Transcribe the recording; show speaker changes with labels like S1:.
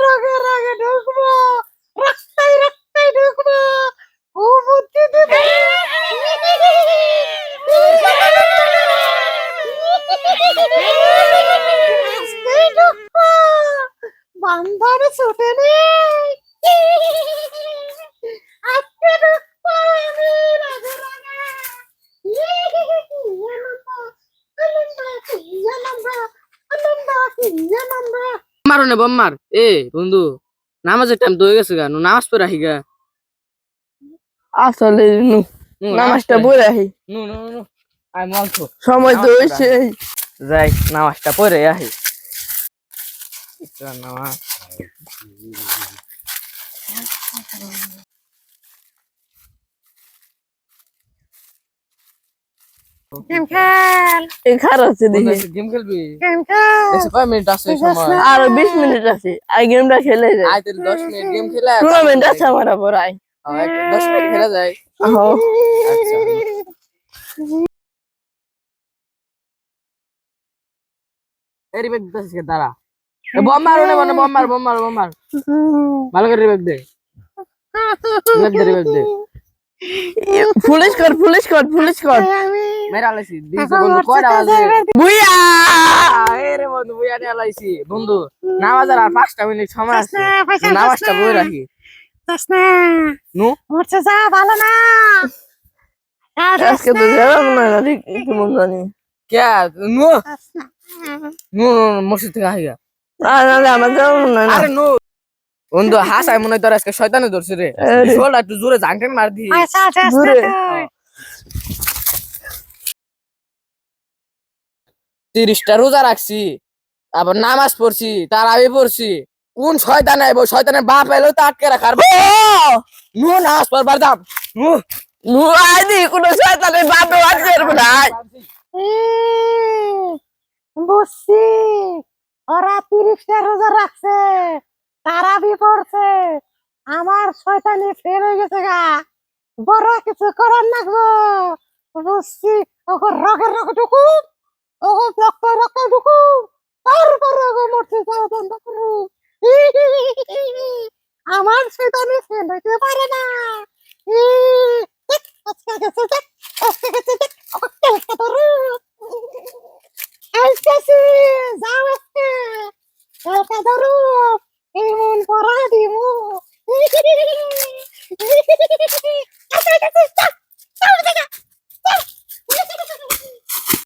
S1: রগে রগে ঢুকবো রাস্তায় রাস্তায় ঢুকবো ও বুদ্ধি দিবে রাস্তায় ঢুকবো বান্ধার ছুটে নেই আজকে ঢুকবো আনন্দ আনন্দ আনন্দ আনন্দ
S2: মারো না বম্মার এ বন্ধু নামাজের টাইম তো হয়ে গেছে গা নামাজ পড়ে আহি গা।
S3: আসলে নু নামাজটা
S2: পড়ে
S3: আহি।
S2: নু নু নু আই মলছো
S3: সময় তো হয়েছে।
S2: যাই নামাজটা পড়ে আহি নামাজ।
S1: গেম খেল।
S3: এই খারাপ আছে দেখি।
S2: গেম খেলবি?
S1: গেম খেল।
S2: এসে কয় মিনিট আছে
S1: ঠিক
S2: সময়?
S3: আরও বিশ মিনিট আছে। আর গেমটা খেলে যায়।
S2: আয় তাহলে দশ মিনিট গেম খেলে আয়,
S3: টুর্নামেন্ট আছে আমার আবার আয়।
S2: হ্যাঁ, মিনিট খেলা যায়। আচ্ছা। দিতেছিস দাঁড়া। বম মারো না মানে বম মার বম মার বম মার। ভালো করে রিবেক দে। রিবেক দে রিবেক দে।
S3: পুলিশ কর পুলিশ কর পুলিশ কর
S2: মেরা লাইছি দিছে বন্ধু কয়টা বাজে?
S3: বুইয়া!
S2: এ রে বন্ধু বুয়া নিয়ে লাইছি বন্ধু নামাজের আর পাঁচটা মিনিট সময় আছে। নামাজটা বই রাখি। নু?
S1: উঠছে যা ভালো না।
S3: আজকে তো যাব না ঠিক কেমন জানি।
S2: কে? নু? নু নু মসজিদ থেকে আহিগা
S3: আর নাহলে আমার যাব না না।
S2: আরে নু। বন্ধু হাসাই মনে হয় তোর আজকে শয়তানে ধরছে রে।
S3: আরে।
S2: একটু জোরে জাংটেন মার দি।
S3: ঘুরে।
S2: তিরিশটা রোজা রাখছি, আবার নামাজ পড়ছি তার আমি পড়ছি, কোন শয়তান আইবো? শয়তানের বাপ এলো তো আটকে রাখার। নু নামাজ পড়বার দাম। নু
S3: নু আইদি কোনো শয়তানের বাপে আজকে এরকম নাই
S1: বুঝছি ওরা তিরিশটা রোজা রাখছে তারা বি পড়ছে। আমার শয়তানি ফেল হয়ে গেছে গা। বড় কিছু করার না গো। বুঝছি ওকে রগের রগে আমার শয়তানি ফেল হইতে পারে না ই, দেখ,